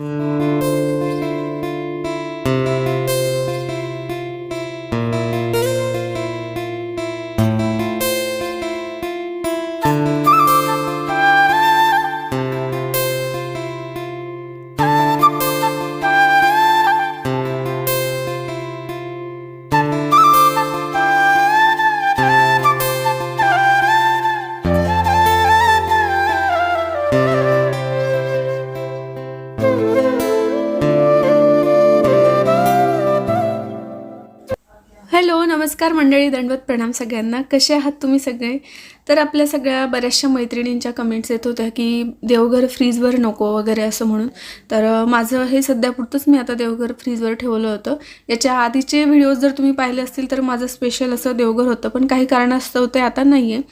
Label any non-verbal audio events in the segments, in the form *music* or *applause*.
Mm-hmm. नमस्कार मंडळी दंडवत प्रणाम सगळ्यांना. कसे आहात तुम्ही सगळे? तर आपल्या सगळ्या बऱ्याचशा मैत्रिणींच्या कमेंट्स येत होत्या की देवघर फ्रीजवर नको वगैरे असं म्हणून. तर माझं हे सध्यापुरतंच मी आता देवघर फ्रीजवर ठेवलं होतं. याच्या आधीचे व्हिडिओज जर तुम्ही पाहिले असतील तर माझं स्पेशल असं देवघर होतं पण काही कारणास्तव ते आता नाही आहे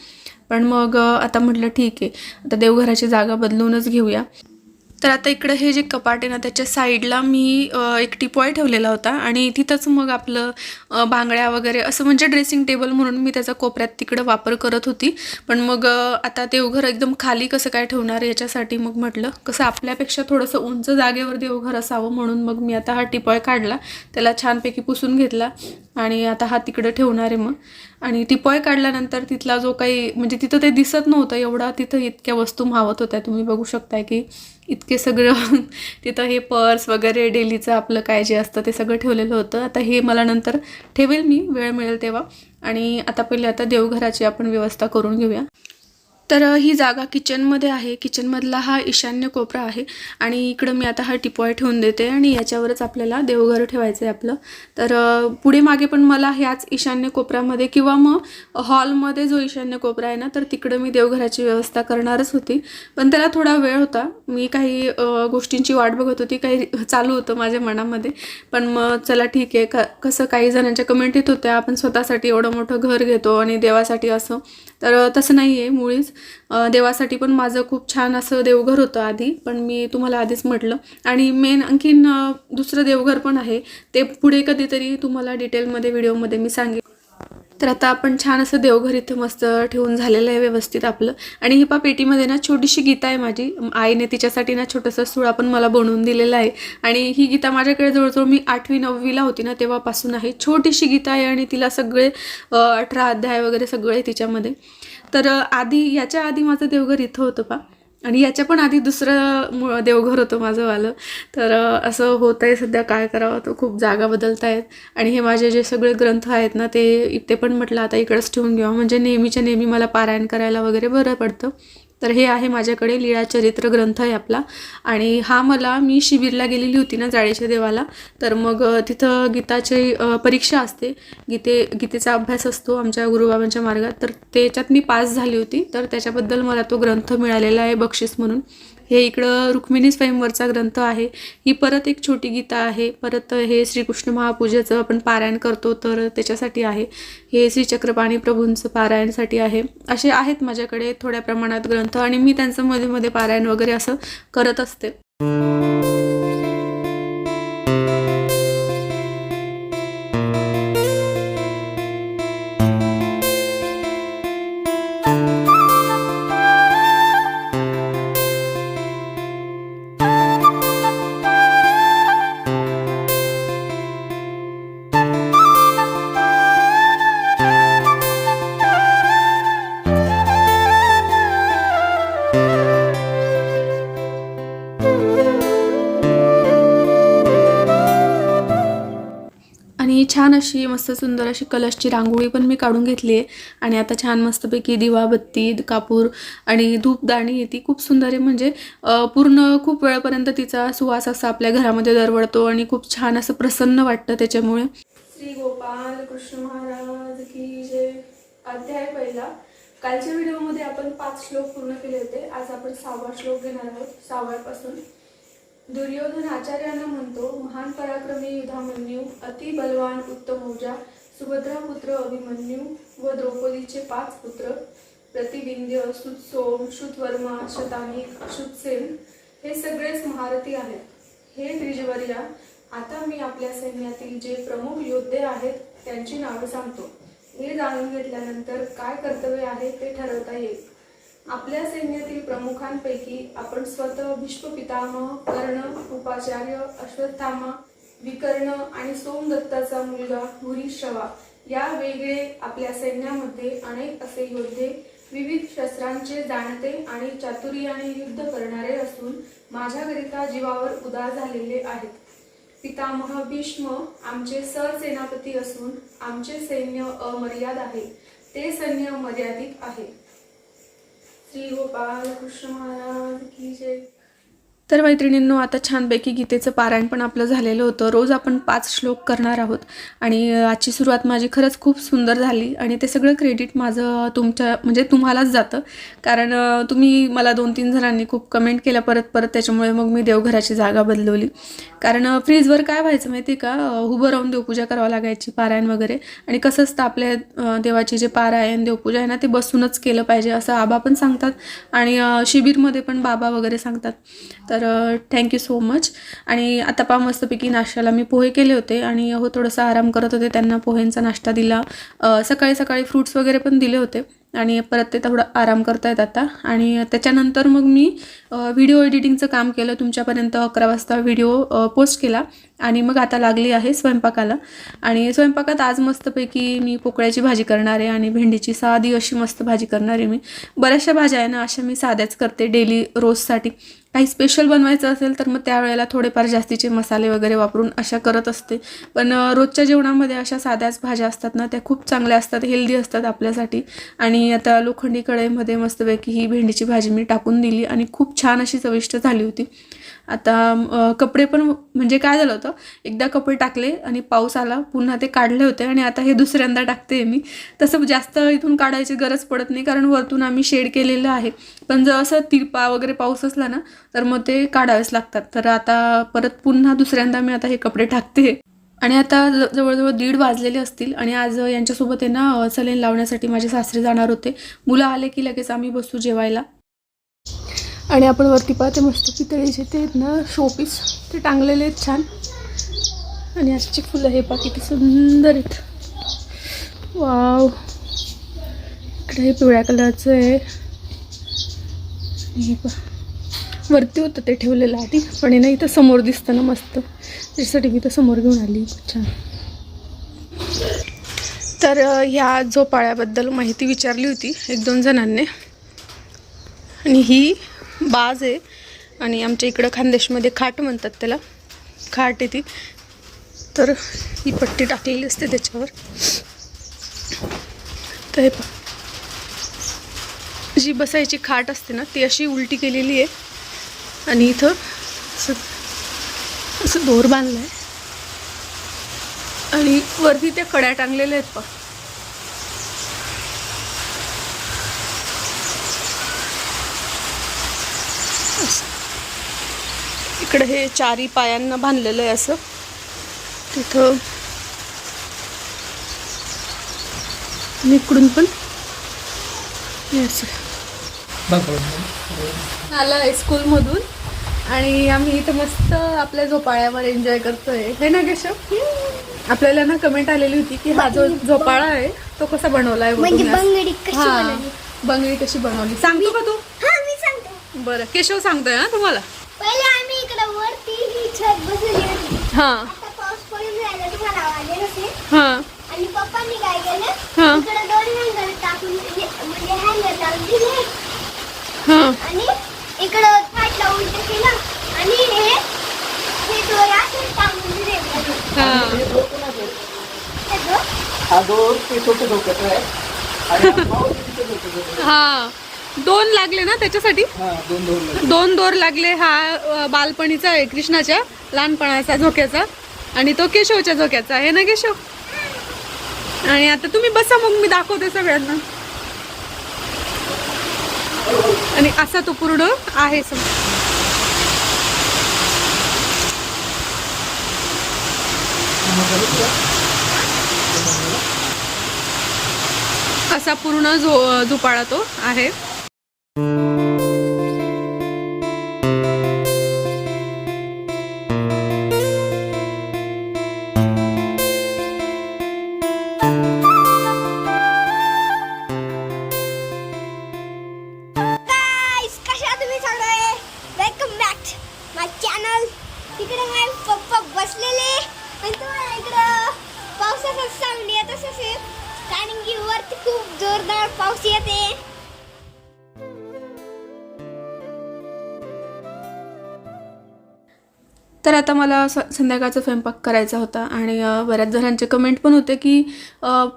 पण मग आता म्हटलं ठीक आहे. आता देवघराची जागा बदलूनच घेऊया. तर आता इकडं हे जे कपाट आहे ना त्याच्या साईडला मी एक टिपॉय ठेवलेला होता आणि तिथंच मग आपलं बांगड्या वगैरे असं म्हणजे ड्रेसिंग टेबल म्हणून मी त्याचा कोपऱ्यात तिकडं वापर करत होती. पण मग आता देवघर एकदम खाली कसं काय ठेवणार याच्यासाठी मग म्हटलं कसं आपल्यापेक्षा थोडंसं उंच जागेवर देवघर असावं म्हणून मग मी आता हा टिपॉय काढला. त्याला छानपैकी पुसून घेतला आणि आता हा तिकडं ठेवणार आहे मग. आणि टिपॉय काढल्यानंतर तिथला जो काही म्हणजे तिथं ते दिसत नव्हतं एवढा तिथं इतक्या वस्तू मावत होत्या. तुम्ही बघू शकताय की इतके सगळं *laughs* तिथं हे पर्स वगैरे डेलीचं आपलं काय जे असतं ते सगळं ठेवलेलं होतं. आता हे मला नंतर ठेवेल मी वेळ मिळेल तेव्हा. आणि आता पहिले आता देवघराची आपण व्यवस्था करून घेऊया. तर ही जागा किचनमध्ये आहे. किचनमधला हा ईशान्य कोपरा आहे आणि इकडं मी आता हा टिपॉय ठेवून देते आणि याच्यावरच आपल्याला देवघर ठेवायचं आहे आपलं. तर पुढे मागे पण मला ह्याच ईशान्य कोपऱ्यामध्ये किंवा मग हॉलमध्ये जो ईशान्य कोपरा आहे ना तर तिकडं मी देवघराची व्यवस्था करणारच होती. पण त्याला थोडा वेळ होता. मी काही गोष्टींची वाट बघत होती. काही चालू होतं माझ्या मनामध्ये. पण मग चला ठीक आहे. क कसं काही जणांच्या कमेंट येत होत्या. आपण स्वतःसाठी एवढं मोठं घर घेतो आणि देवासाठी असं. तर तसं नाही आहे मुळीच. देवासाठी पण माझं खूप छान असं देवघर होतं आधी पण मी तुम्हाला आधीच म्हटलं. आणि मेन आणखीन दुसरं देवघर पण आहे. ते पुढे कधीतरी तुम्हाला डिटेलमध्ये व्हिडिओमध्ये मी सांगेन. तर आता आपण छान असं देवघर इथं मस्त ठेवून झालेलं आहे व्यवस्थित आपलं. आणि ही पेटीमध्ये ना छोटीशी गीता आहे माझी. आईने तिच्यासाठी ना छोटंसं सुळा पण मला बनवून दिलेला आहे. आणि ही गीता माझ्याकडे जवळजवळ मी आठवी नववीला होती ना तेव्हापासून आहे. छोटीशी गीता आहे आणि तिला सगळे अठरा अध्याय वगैरे सगळे आहे तिच्यामध्ये. तर आधी याच्या आधी माझं देवघर इथं होतं पा. आणि याच्या पण आधी दुसरं देवघर होतं माझं वालं. तर असं होतं आहे सध्या काय करावं तर खूप जागा बदलत आहेत आणि हे माझे जे सगळे ग्रंथ आहेत ना ते ते पण म्हटलं आता इकडंच ठेवून घ्यावं. म्हणजे नेहमीच्या नेहमी मला पारायण करायला वगैरे बरं पडतं. तर हे आहे माझ्याकडे लीळा चरित्र ग्रंथ आहे आपला. आणि हा मला मी शिबिरला गेलेली होती ना जाळीच्या देवाला. तर मग तिथं गीताची परीक्षा असते. गीते गीतेचा अभ्यास असतो आमच्या गुरुबाबांच्या मार्गात. तर त्याच्यात मी पास झाली होती. तर त्याच्याबद्दल मला तो ग्रंथ मिळालेला आहे बक्षीस म्हणून. हे इकडं रुक्मिणी स्वयंवरचा ग्रंथ आहे. ही परत एक छोटी गीता आहे. परत हे श्रीकृष्ण महापूजेचं आपण पारायण करतो तर त्याच्यासाठी आहे. हे श्री चक्रपाणी प्रभूंचं पारायणसाठी आहे. असे आहेत माझ्याकडे थोड्या प्रमाणात ग्रंथ आणि मी त्यांचं मध्ये मध्ये पारायण वगैरे असं करत असते. छान अशी मस्त सुंदर अशी कलशची रांगोळी पण मी काढून घेतली आहे. आणि आता छान मस्तपैकी दिवा बत्ती कापूर आणि धूपदाणी आहे ती खूप सुंदर आहे. म्हणजे पूर्ण खूप वेळपर्यंत तिचा सुवास असा आपल्या घरामध्ये दरवळतो आणि खूप छान असं प्रसन्न वाटतं त्याच्यामुळे. श्री गोपाल कृष्ण महाराज की जे अध्याय पहिला. कालच्या व्हिडिओमध्ये आपण पाच श्लोक पूर्ण केले होते. आज आपण सहावा श्लोक घेणार आहोत. सहाव्यापासून. दुर्योधन आचार्यांना म्हणतो महान पराक्रमी युधामन्यू अति बलवान उत्तम ऊर्जा सुभद्रा पुत्र अभिमन्यू व द्रौपदीचे पाच पुत्र प्रतिबिंद्य सुतसोम श्रुतवर्मा शतानिक श्रुतसेन हे सगळेच महारथी आहेत. हे द्विजवर्या आता मी आपल्या सैन्यातील जे प्रमुख योद्धे आहेत त्यांची नावे सांगतो. हे जाणून घेतल्यानंतर काय कर्तव्य आहे ते ठरवता येईल. आपल्या सैन्यातील प्रमुखांपैकी आपण स्वतः भीष्म पितामह कर्ण उपाचार्य अश्वत्थामा विकर्ण आणि सोमदत्ताचा मुलगा भूरिश्रवा या वेगळे आपल्या सैन्यामध्ये अनेक असे योद्धे विविध शस्त्रांचे जाणते आणि चातुर्याने युद्ध करणारे असून माझ्याकरिता जीवावर उदार झालेले आहेत. पितामह भीष्म आमचे सरसेनापती असून आमचे सैन्य अमर्याद आहे. ते सैन्य मर्यादित आहे. श्री गोपाल कृष्ण महाराज की जय. तर मैत्रिणींनो आता छानपैकी गीतेचं पारायण पण आपलं झालेलं होतं. रोज आपण पाच श्लोक करणार आहोत. आणि आजची सुरुवात माझी खरंच खूप सुंदर झाली. आणि ते सगळं क्रेडिट माझं तुमच्या म्हणजे तुम्हालाच जातं. कारण तुम्ही मला दोन तीन जणांनी खूप कमेंट केल्या परत परत त्याच्यामुळे मग मी देवघराची जागा बदलवली. कारण फ्रीजवर काय व्हायचं माहिती आहे का उभं राहून देवपूजा करावं लागायची पारायण वगैरे. आणि कसं असतं आपल्या देवाची जे पारायण देवपूजा आहे ना ते बसूनच केलं पाहिजे असं आबा पण सांगतात. आणि शिबिरमध्ये पण बाबा वगैरे सांगतात. तर तर थँक्यू सो मच आणि आता पा मस्तपैकी नाश्त्याला मी पोहे केले होते आणि हो थोडंसं आराम करत होते. त्यांना पोह्यांचा नाश्ता दिला. सकाळी सकाळी फ्रूट्स वगैरे पण दिले होते. आणि परत ते थोडं आराम करतायत आता. आणि त्याच्यानंतर मग मी व्हिडिओ एडिटिंगचं काम केलं. तुमच्यापर्यंत अकरा वाजता व्हिडिओ पोस्ट केला. आणि मग आता लागली आहे स्वयंपाकाला. आणि स्वयंपाकात आज मस्तपैकी मी पोकळ्याची भाजी करणार आहे आणि भेंडीची साधी अशी मस्त भाजी करणार आहे मी. बऱ्याचशा भाज्या आहे ना अशा मी साध्याच करते डेली रोजसाठी. काही स्पेशल बनवायचं असेल तर मग त्यावेळेला थोडेफार जास्तीचे मसाले वगैरे वापरून अशा करत असते. पण रोजच्या जेवणामध्ये अशा साध्याच भाज्या असतात ना त्या खूप चांगल्या असतात हेल्दी असतात आपल्यासाठी. आणि आता लोखंडी कढईमध्ये मस्तपैकी ही भेंडीची भाजी मी टाकून दिली आणि खूप छान अशी चविष्ट झाली होती. आता कपडे पण म्हणजे काय झालं होतं एकदा कपडे टाकले आणि पाऊस आला पुन्हा ते काढले होते आणि आता हे दुसऱ्यांदा टाकते मी. तसं जास्त इथून काढायची गरज पडत नाही कारण वरतून आम्ही शेड केलेलं आहे. पण जर असं तिरपा वगैरे पाऊस असला ना तर मग ते काढावेच लागतात. तर आता परत पुन्हा दुसऱ्यांदा मी आता हे कपडे टाकते. आणि आता ज- जवळजवळ दीड वाजलेले असतील आणि आज यांच्यासोबत आहे ना सलेन लावण्यासाठी माझे सासरे जाणार होते. मुलं आले की लगेच आम्ही बसू जेवायला. आणि आपण वरती पाहते मस्त पितळीचे ते आहेत ना शोपीस ते टांगलेले आहेत छान. आणि आजची फुलं हे पा किती सुंदर आहेत. वाव. इकडे हे पिवळ्या कलरचं आहे. हे पा वरती होतं ते ठेवलेलं आधी पण हे ना इथं समोर दिसतं ना मस्त. त्याच्यासाठी मी तर समोर घेऊन आली. छान. तर ह्या झोपाळ्याबद्दल माहिती विचारली होती एक दोन जणांनी. आणि ही बाज आहे. आणि आमच्या इकडं खानदेशमध्ये खाट म्हणतात त्याला. खाट येते ती. तर ही पट्टी टाकलेली असते त्याच्यावर. तर हे जी बसायची खाट असते ना ती अशी उलटी केलेली आहे. आणि इथं असं असं दोर बांधलं आहे आणि वरती त्या कड्या टांगलेल्या आहेत पहा. इकडे हे चारी पायांना बांधलेलं आहे असं. तिथं. आणि इकडून पण. हे असं. आलं आहे स्कूलमधून. आणि आम्ही इथं मस्त आपल्या झोपाळ्यावर एन्जॉय करतोय. हे ना केशव? आपल्याला ना कमेंट आलेली होती की हा जो झोपाळा आहे तो कसा बनवला आहे म्हणजे बंगडी कशी बनवली? सांगतो का तू? हा बरं केशव सांगतोय ना तुम्हाला. वरती ही छत बसवली होती. हा. आता पाऊस पडून राहिला तुम्हाला आवाज येत असेल? हा. आणि पप्पांनी काय केलं? हा. इकडे दोन हँगर टाकून म्हणजे म्हणजे हँगर लावून दिले. हा. आणि इकडं लावून ते केलं. आणि हे हे असे टाकून दिले. हा. हे हा दोन ते छोटे डोक्याचं आहे आणि हा पाऊस तिथे डोक्याचं आहे. हा. दोन लागले ना त्याच्यासाठी? हा दोन दोन लागले. दोन दोर लागले हा बालपणीचा आहे कृष्णाच्या लहानपणाचा झोक्याचा. आणि तो केशवच्या झोक्याचा आहे ना केशव? आणि आता तुम्ही बसा मग मी दाखवते सगळ्यांना. आणि असा तो पूर्ण आहे सम असा पूर्ण झो झोपाळा तो आहे. गाईस कशा तुम्ही सगळे? वेलकम बॅक माय चॅनल इकडे माझे पप्पा बसलेले. आणि तुम्हाला इकडं पावसाचा साऊंड येत असेल. कारण की वरती खूप जोरदार पाऊस येते. तर आता मला स संध्याकाळचा स्वयंपाक करायचा होता आणि बऱ्याच जणांचे कमेंट पण होते की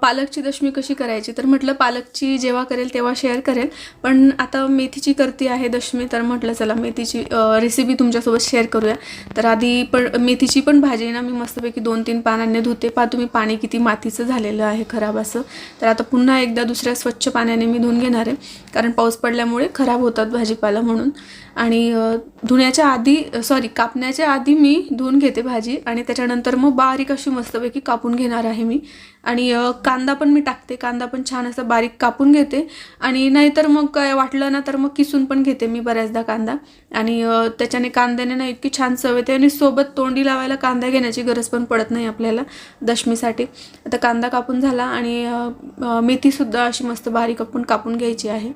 पालकची दशमी कशी करायची? तर म्हटलं पालकची जेव्हा करेल तेव्हा शेअर करेल. पण आता मेथीची करते आहे दशमी तर म्हटलं चला मेथीची रेसिपी तुमच्यासोबत शेअर करूया. तर आधी पण मेथीची पण भाजी ना मी मस्तपैकी दोन तीन पानांनी धुते. पहा तुम्ही पाणी किती मातीचं झालेलं आहे खराब असं. तर आता पुन्हा एकदा दुसऱ्या स्वच्छ पाण्याने मी धुवून घेणार आहे. कारण पाऊस पडल्यामुळे खराब होतात भाजीपाला म्हणून. आणि धुण्याच्या आधी सॉरी कापण्याच्या आधी मी धुवून घेते भाजी आणि त्याच्यानंतर मग बारीक अशी मस्तपैकी कापून घेणार आहे मी. आणि कांदा पण मी टाकते. कांदा पण छान असं बारीक कापून घेते. आणि नाहीतर मग काय वाटलं ना तर मग किसून पण घेते मी बऱ्याचदा कांदा. आणि त्याच्याने कांद्याने ना इतकी छान चव येते आणि सोबत तोंडी लावायला कांदा घेण्याची गरज पण पडत नाही आपल्याला दशमीसाठी. आता कांदा कापून झाला आणि मेथीसुद्धा अशी मस्त बारीक आपण कापून घ्यायची आहे.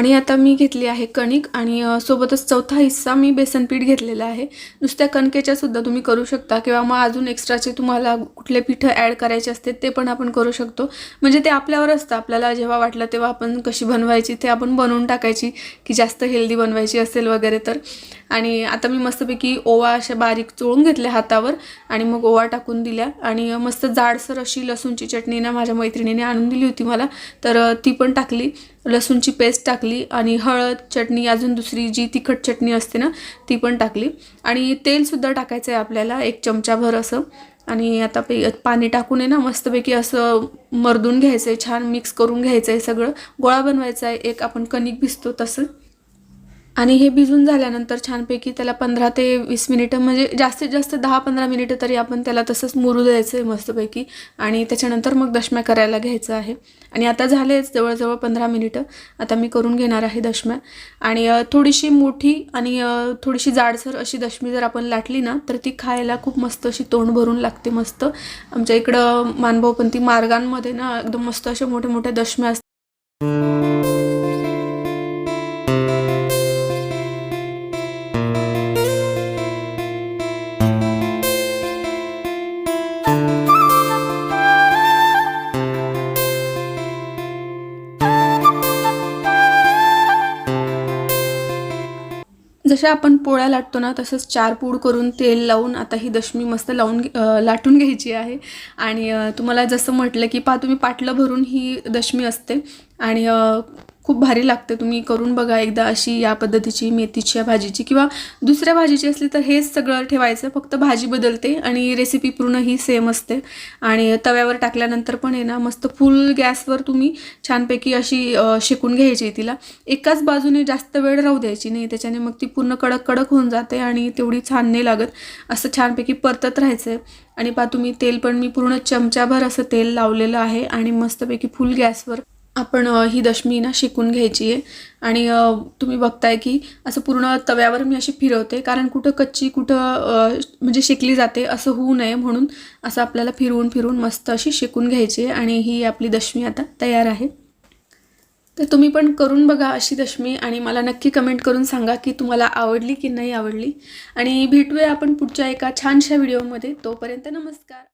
आणि आता मी घेतली आहे कणिक आणि सोबतच चौथा हिस्सा मी बेसन पीठ घेतलेला आहे. नुसत्या कणकेच्या सुद्धा तुम्ही करू शकता किंवा मग अजून एक्स्ट्राचे तुम्हाला कुठले पिठं ॲड करायचे असते ते पण आपण करू शकतो. म्हणजे ते आपल्यावर असतं. आपल्याला जेव्हा वाटलं तेव्हा आपण कशी बनवायची ते आपण बनवून टाकायची की जास्त हेल्दी बनवायची असेल वगैरे तर. आणि आता मी मस्तपैकी ओवा अशा बारीक चोळून घेतल्या हातावर आणि मग ओवा टाकून दिल्या. आणि मस्त जाडसर अशी लसूणची चटणी ना माझ्या मैत्रिणीने आणून दिली होती मला. तर ती पण टाकली. लसूणची पेस्ट टाकली. आणि हळद चटणी अजून दुसरी जी तिखट चटणी असते ना ती पण टाकली. आणि तेलसुद्धा टाकायचं आहे आपल्याला एक चमचाभर असं. आणि आता पे पाणी टाकून आहे ना मस्तपैकी असं मर्दून घ्यायचं आहे छान मिक्स करून घ्यायचं आहे सगळं. गोळा बनवायचा आहे एक आपण कणिक भिजतो तसं. आणि हे भिजून झाल्यानंतर छानपैकी त्याला पंधरा ते वीस मिनिटं म्हणजे जास्तीत जास्त दहा पंधरा मिनिटं तरी आपण त्याला तसंच मुरू द्यायचं आहे मस्तपैकी. आणि त्याच्यानंतर मग दशम्या करायला घ्यायचं आहे. आणि आता झालेच जवळजवळ पंधरा मिनिटं. आता मी करून घेणार आहे दशम्या. आणि थोडीशी मोठी आणि थोडीशी जाडसर अशी दशमी जर आपण लाटली ना तर ती खायला खूप मस्त अशी तोंड भरून लागते मस्त. आमच्या इकडं मानभाऊपंथी मार्गांमध्ये ना एकदम मस्त अशा मोठ्या मोठ्या दशम्या असतात. जशा आपण पोळ्या लाटतो ना तसंच चार पूड करून तेल लावून आता ही दशमी मस्त लावून लाटून घ्यायची आहे. आणि तुम्हाला जसं म्हटलं की पा तुम्ही पाटलं भरून ही दशमी असते. आणि खूप भारी लागते तुम्ही करून बघा एकदा अशी या पद्धतीची मेथीच्या भाजीची किंवा दुसऱ्या भाजीची असली तर हेच सगळं ठेवायचं फक्त भाजी बदलते आणि रेसिपी पूर्ण ही सेम असते. आणि तव्यावर टाकल्यानंतर पण आहे ना मस्त फुल गॅसवर तुम्ही छानपैकी अशी शेकून घ्यायची तिला. एकाच बाजूने जास्त वेळ राहू द्यायची नाही त्याच्याने मग ती पूर्ण कडक कडक होऊन जाते आणि तेवढी छान नाही लागत. असं छानपैकी परतत राहायचं. आहे आणि पा तुम्ही तेल पण मी पूर्ण चमचाभर असं तेल लावलेलं आहे आणि मस्तपैकी फुल गॅसवर आपण ही दशमी ना शिकून घ्यायची आहे. आणि तुम्ही बघताय की असं पूर्ण तव्यावर मी अशी फिरवते कारण कुठं कच्ची कुठं म्हणजे शिकली जाते असं होऊ नये म्हणून असं आपल्याला फिरवून फिरवून मस्त अशी शिकून घ्यायची आहे. आणि ही आपली दशमी आता तयार आहे. तर तुम्ही पण करून बघा अशी दशमी आणि मला नक्की कमेंट करून सांगा की तुम्हाला आवडली की नाही आवडली. आणि भेटूया आपण पुढच्या एका छानशा व्हिडिओमध्ये. तोपर्यंत नमस्कार.